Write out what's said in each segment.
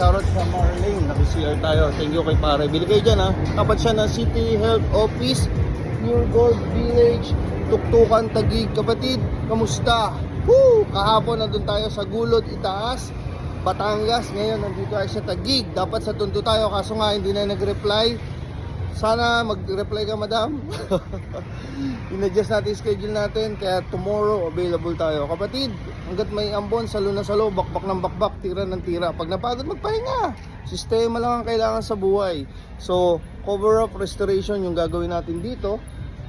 shoutout sa Marlene. Naki-CR tayo. Thank you kay pare. Bili kayo dyan ha. Tapat siya ng City Health Office, Pure Gold Village, Tuktukan, Tagig. Kapatid, kamusta? Woo! Kahapon nandun tayo sa Gulod, Itaas, Batangas. Ngayon nandito tayo sa Tagig. Dapat sa Tondo tayo kaso nga hindi na nag-reply. Sana mag-reply ka, madam. In-adjust natin schedule natin, kaya tomorrow available tayo. Kapatid, hanggat may ambon, salo na salo, bakbak ng bakbak, tira ng tira. Pag napagod, magpahinga. Sistema lang ang kailangan sa buhay. So, cover up restoration yung gagawin natin dito.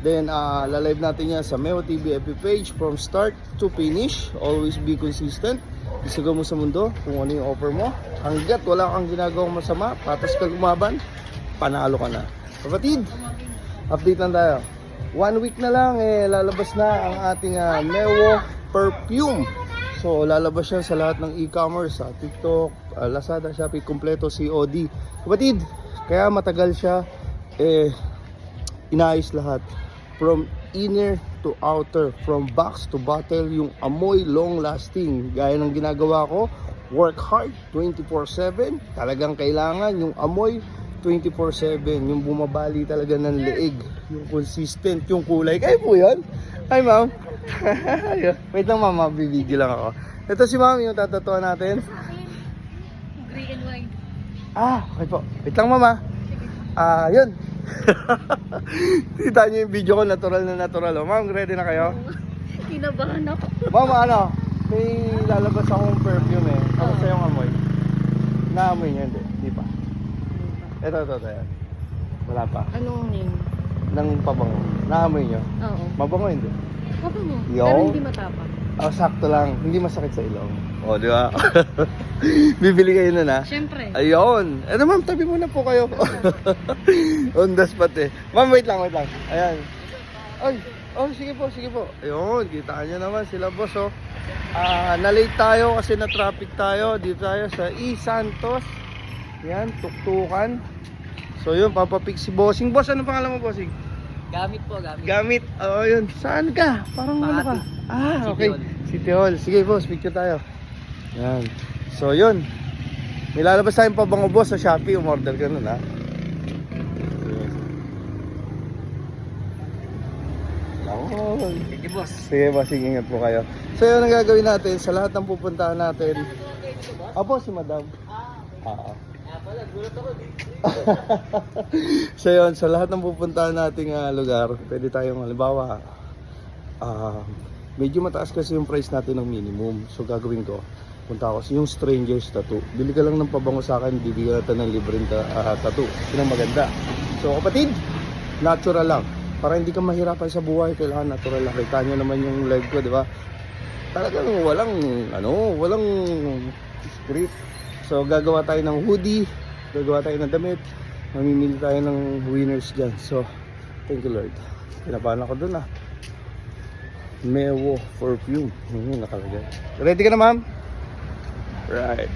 Then, uh, lalive natin yan sa Meo TV FB page from start to finish. Always be consistent. Isigaw mo sa mundo kung ano yung offer mo. Hanggat wala kang ginagawang masama, patas ka lumaban, panalo ka na. Kapatid, update lang tayo. One week na lang, eh, lalabas na ang ating uh, Mewo Perfume. So, lalabas siya sa lahat ng e-commerce, sa TikTok, ah, Lazada, Shopee, kompleto COD. Kapatid, kaya matagal siya, eh, inayos lahat. From inner to outer, from box to bottle, yung amoy long lasting. Gaya ng ginagawa ko, work hard 24-7. Talagang kailangan yung amoy 24-7. Yung bumabali talaga ng leeg. Yung consistent, yung kulay. Kayo po yun? Hi ma'am. Wait lang ma'am, mabibigil lang ako. Ito si ma'am, yung tatatuan natin. Gray and white. Ah, okay po. Wait lang mama. Ah, yun. Kita niyo yung video ko, natural na natural. Oh. Ma'am, ready na kayo? Kinabahan ako. Ma'am, ano? May lalabas akong perfume eh. Kamusta yung amoy? Naamoy niyo, hindi? Hindi pa. Ito, ito, ito. Wala pa. Anong name? Nang pabango. Naamoy niyo? Oo. Mabango hindi? Mo. Yo. Pero hindi matapang. Oh, sakto lang. Hindi masakit sa ilong. Oh, di ba? Bibili kayo nun ha? Siyempre. Ayun. Ano ma'am, tabi muna po kayo. On the spot eh. Ma'am, wait lang, wait lang. Ayan. Ay, oh, sige po, sige po. Ayun, kita nyo naman sila boss oh. Ah, na-late tayo kasi na-traffic tayo. Dito tayo sa E. Santos. Yan, tuktukan. So yun, papapik si Bossing. Boss, anong pangalan mo, Bossing? Gamit po, gamit. Gamit. Oo, yun. Saan ka? Parang ano ka? Makati. Ah, City okay. Hall. City Hall. Sige, boss. Picture tayo. Yan. So, yun. Nilalabas tayong pabango, boss, sa Shopee. Umorder ka nun, ha? Sige, boss. Sige, bossing. Ingat po kayo. So, yun ang gagawin natin sa lahat ng pupuntahan natin. Apo, si madam. Ah, so yun, sa lahat ng pupuntahan nating ah, lugar, pwede tayong halimbawa, ah, medyo mataas kasi yung price natin ng minimum. So gagawin ko, punta ako sa yung strangers tattoo. Bili ka lang ng pabango sa akin, bibigyan natin ng libreng ta- ah, tattoo. Yun ang maganda. So kapatid, natural lang. Para hindi ka mahirapan sa buhay, kailangan natural lang. Kita nyo naman yung leg ko, di ba? Talagang walang, ano, walang script. So gagawa tayo ng hoodie, gagawa tayo ng damit, mamimili tayo ng winners dyan. So, thank you Lord. Pinapahan ako dun ah. Mewo perfume. Yun yung nakalagay. Ready ka na ma'am? Right.